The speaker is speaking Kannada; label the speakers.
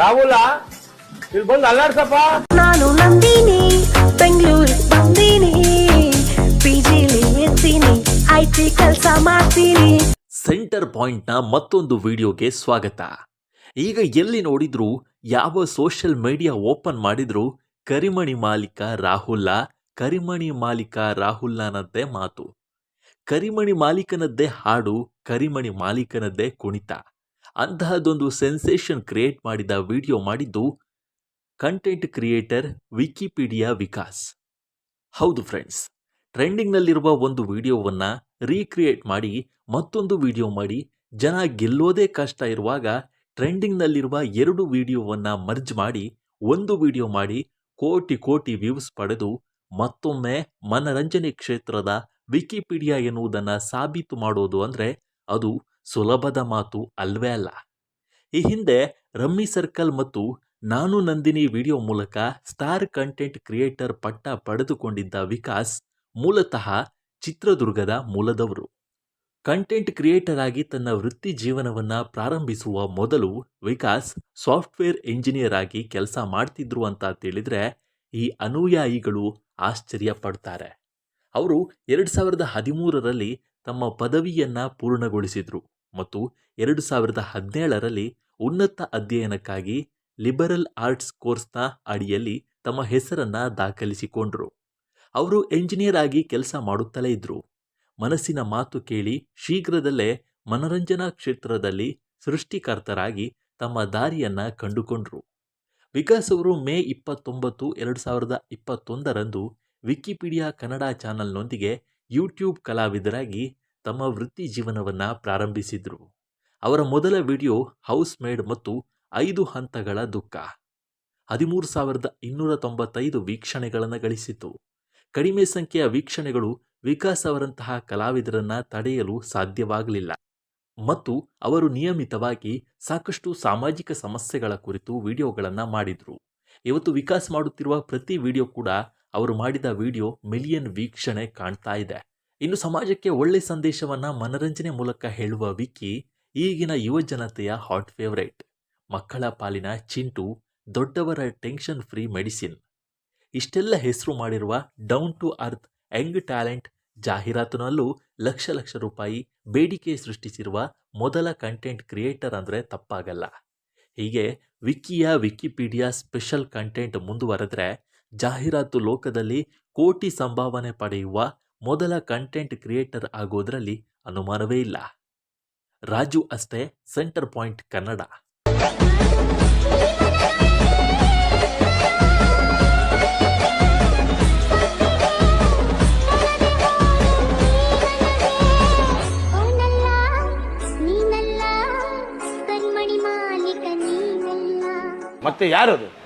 Speaker 1: ರಾಹುಲ ಇಲ್ಲಿ ಬಂದು ಅಲ್ಲಾಡ್ಸಪ್ಪ.
Speaker 2: ನಾನು ನಂದಿನಿ ಬೆಂಗಳೂರು ಬಂದೀನಿ. ಪಿಜಿಲಿ ಇರ್ತೀನಿ ಐಟಿ ಕೆಲಸ ಮಾಡ್ತೀನಿ.
Speaker 3: ಸೆಂಟರ್ ಪಾಯಿಂಟ್ನ ಮತ್ತೊಂದು ವಿಡಿಯೋಗೆ ಸ್ವಾಗತ. ಈಗ ಎಲ್ಲಿ ನೋಡಿದ್ರು ಯಾವ ಸೋಷಿಯಲ್ ಮೀಡಿಯಾ ಓಪನ್ ಮಾಡಿದ್ರು ಕರಿಮಣಿ ಮಾಲೀಕ ರಾಹುಲ್ಲ ಕರಿಮಣಿ ಮಾಲೀಕ ರಾಹುಲ್ಲನದ್ದೇ ಮಾತು. ಕರಿಮಣಿ ಮಾಲೀಕನದ್ದೇ ಹಾಡು ಕರಿಮಣಿ ಮಾಲೀಕನದ್ದೇ ಕುಣಿತ. ಅಂತಹದೊಂದು ಸೆನ್ಸೇಷನ್ ಕ್ರಿಯೇಟ್ ಮಾಡಿದ ವಿಡಿಯೋ ಮಾಡಿದ್ದು ಕಂಟೆಂಟ್ ಕ್ರಿಯೇಟರ್ ವಿಕಿಪೀಡಿಯಾ ವಿಕಾಸ್. ಹೌದು ಫ್ರೆಂಡ್ಸ್, ಟ್ರೆಂಡಿಂಗ್ನಲ್ಲಿರುವ ಒಂದು ವಿಡಿಯೋವನ್ನು ರೀಕ್ರಿಯೇಟ್ ಮಾಡಿ ಮತ್ತೊಂದು ವಿಡಿಯೋ ಮಾಡಿ ಜನ ಗೆಲ್ಲೋದೇ ಕಷ್ಟ ಇರುವಾಗ ಟ್ರೆಂಡಿಂಗ್ನಲ್ಲಿರುವ ಎರಡು ವಿಡಿಯೋವನ್ನು ಮರ್ಜ್ ಮಾಡಿ ಒಂದು ವಿಡಿಯೋ ಮಾಡಿ ಕೋಟಿ ಕೋಟಿ ವ್ಯೂಸ್ ಪಡೆದು ಮತ್ತೊಮ್ಮೆ ಮನರಂಜನೆ ಕ್ಷೇತ್ರದ ವಿಕಿಪೀಡಿಯಾ ಎನ್ನುವುದನ್ನು ಸಾಬೀತು ಮಾಡೋದು ಅಂದರೆ ಅದು ಸುಲಭದ ಮಾತು ಅಲ್ವೇ ಅಲ್ಲ. ಈ ಹಿಂದೆ ರಮ್ಮಿ ಸರ್ಕಲ್ ಮತ್ತು ನಾನು ನಂದಿನಿ ವಿಡಿಯೋ ಮೂಲಕ ಸ್ಟಾರ್ ಕಂಟೆಂಟ್ ಕ್ರಿಯೇಟರ್ ಪಟ್ಟ ಪಡೆದುಕೊಂಡಿದ್ದ ವಿಕಾಸ್ ಮೂಲತಃ ಚಿತ್ರದುರ್ಗದ ಮೂಲದವರು. ಕಂಟೆಂಟ್ ಕ್ರಿಯೇಟರ್ ಆಗಿ ತನ್ನ ವೃತ್ತಿ ಜೀವನವನ್ನ ಪ್ರಾರಂಭಿಸುವ ಮೊದಲು ವಿಕಾಸ್ ಸಾಫ್ಟ್ವೇರ್ ಇಂಜಿನಿಯರ್ ಆಗಿ ಕೆಲಸ ಮಾಡ್ತಿದ್ರು ಅಂತ ತಿಳಿದ್ರೆ ಈ ಅನುಯಾಯಿಗಳು ಆಶ್ಚರ್ಯ ಪಡ್ತಾರೆ. ಅವರು ಎರಡು ಸಾವಿರದ ಹದಿಮೂರರಲ್ಲಿ ತಮ್ಮ ಪದವಿಯನ್ನು ಪೂರ್ಣಗೊಳಿಸಿದರು ಮತ್ತು ಎರಡು ಸಾವಿರದ ಹದಿನೇಳರಲ್ಲಿ ಉನ್ನತ ಅಧ್ಯಯನಕ್ಕಾಗಿ ಲಿಬರಲ್ ಆರ್ಟ್ಸ್ ಕೋರ್ಸ್ನ ಅಡಿಯಲ್ಲಿ ತಮ್ಮ ಹೆಸರನ್ನು ದಾಖಲಿಸಿಕೊಂಡರು. ಅವರು ಎಂಜಿನಿಯರ್ ಆಗಿ ಕೆಲಸ ಮಾಡುತ್ತಲೇ ಇದ್ದರು ಮನಸ್ಸಿನ ಮಾತು ಕೇಳಿ ಶೀಘ್ರದಲ್ಲೇ ಮನರಂಜನಾ ಕ್ಷೇತ್ರದಲ್ಲಿ ಸೃಷ್ಟಿಕರ್ತರಾಗಿ ತಮ್ಮ ದಾರಿಯನ್ನು ಕಂಡುಕೊಂಡರು. ವಿಕಾಸ್ ಅವರು ಮೇ ಇಪ್ಪತ್ತೊಂಬತ್ತು, ಎರಡು ಸಾವಿರದ ಇಪ್ಪತ್ತೊಂದರಂದು ವಿಕಿಪೀಡಿಯಾ ಕನ್ನಡ ಚಾನಲ್ನೊಂದಿಗೆ ಯೂಟ್ಯೂಬ್ ಕಲಾವಿದರಾಗಿ ತಮ್ಮ ವೃತ್ತಿ ಜೀವನವನ್ನು ಪ್ರಾರಂಭಿಸಿದರು. ಅವರ ಮೊದಲ ವಿಡಿಯೋ ಹೌಸ್ ಮೇಡ್ ಮತ್ತು ಐದು ಹಂತಗಳ ದುಃಖ. ಹದಿಮೂರು ಸಾವಿರದ ಇನ್ನೂರ ತೊಂಬತ್ತೈದು ವೀಕ್ಷಣೆಗಳನ್ನು ಗಳಿಸಿತು ಕಡಿಮೆ ಸಂಖ್ಯೆಯ ವೀಕ್ಷಣೆಗಳು ವಿಕಾಸ್ ಅವರಂತಹ ಕಲಾವಿದರನ್ನ ತಡೆಯಲು ಸಾಧ್ಯವಾಗಲಿಲ್ಲ. ಮತ್ತು ಅವರು ನಿಯಮಿತವಾಗಿ ಸಾಕಷ್ಟು ಸಾಮಾಜಿಕ ಸಮಸ್ಯೆಗಳ ಕುರಿತು ವಿಡಿಯೋಗಳನ್ನು ಮಾಡಿದರು. ಇವತ್ತು ವಿಕಾಸ್ ಮಾಡುತ್ತಿರುವ ಪ್ರತಿ ವಿಡಿಯೋ ಕೂಡ ಅವರು ಮಾಡಿದ ವಿಡಿಯೋ ಮಿಲಿಯನ್ ವೀಕ್ಷಣೆ ಕಾಣ್ತಾ ಇದೆ. ಇನ್ನು ಸಮಾಜಕ್ಕೆ ಒಳ್ಳೆ ಸಂದೇಶವನ್ನ ಮನರಂಜನೆ ಮೂಲಕ ಹೇಳುವ ವಿಕ್ಕಿ ಈಗಿನ ಯುವ ಜನತೆಯ ಹಾಟ್ ಫೇವರೇಟ್ ಮಕ್ಕಳ ಪಾಲಿನ ಚಿಂಟು, ದೊಡ್ಡವರ ಟೆನ್ಷನ್ ಫ್ರೀ ಮೆಡಿಸಿನ್ ಇಷ್ಟೆಲ್ಲ ಹೆಸರು ಮಾಡಿರುವ down to earth young talent ಜಾಹೀರಾತಿನಲ್ಲೂ lakh lakh ರೂಪಾಯಿ ಬೇಡಿಕೆ ಸೃಷ್ಟಿಸಿರುವ ಮೊದಲ ಕಂಟೆಂಟ್ ಕ್ರಿಯೇಟರ್ ಅಂದರೆ ತಪ್ಪಾಗಲ್ಲ. ಹೀಗೆ ವಿಕಿಯ ವಿಕಿಪೀಡಿಯಾ ಸ್ಪೆಷಲ್ ಕಂಟೆಂಟ್ ಮುಂದುವರೆದ್ರೆ ಜಾಹೀರಾತು ಲೋಕದಲ್ಲಿ ಕೋಟಿ ಸಂಭಾವನೆ ಪಡೆಯುವ ಮೊದಲ ಕಂಟೆಂಟ್ ಕ್ರಿಯೇಟರ್ ಆಗೋದ್ರಲ್ಲಿ ಅನುಮಾನವೇ ಇಲ್ಲ. ರಾಜು ಅಷ್ಟೇ ಸೆಂಟರ್ ಪಾಯಿಂಟ್ ಕನ್ನಡ.
Speaker 1: ಮತ್ತೆ ಯಾರದು?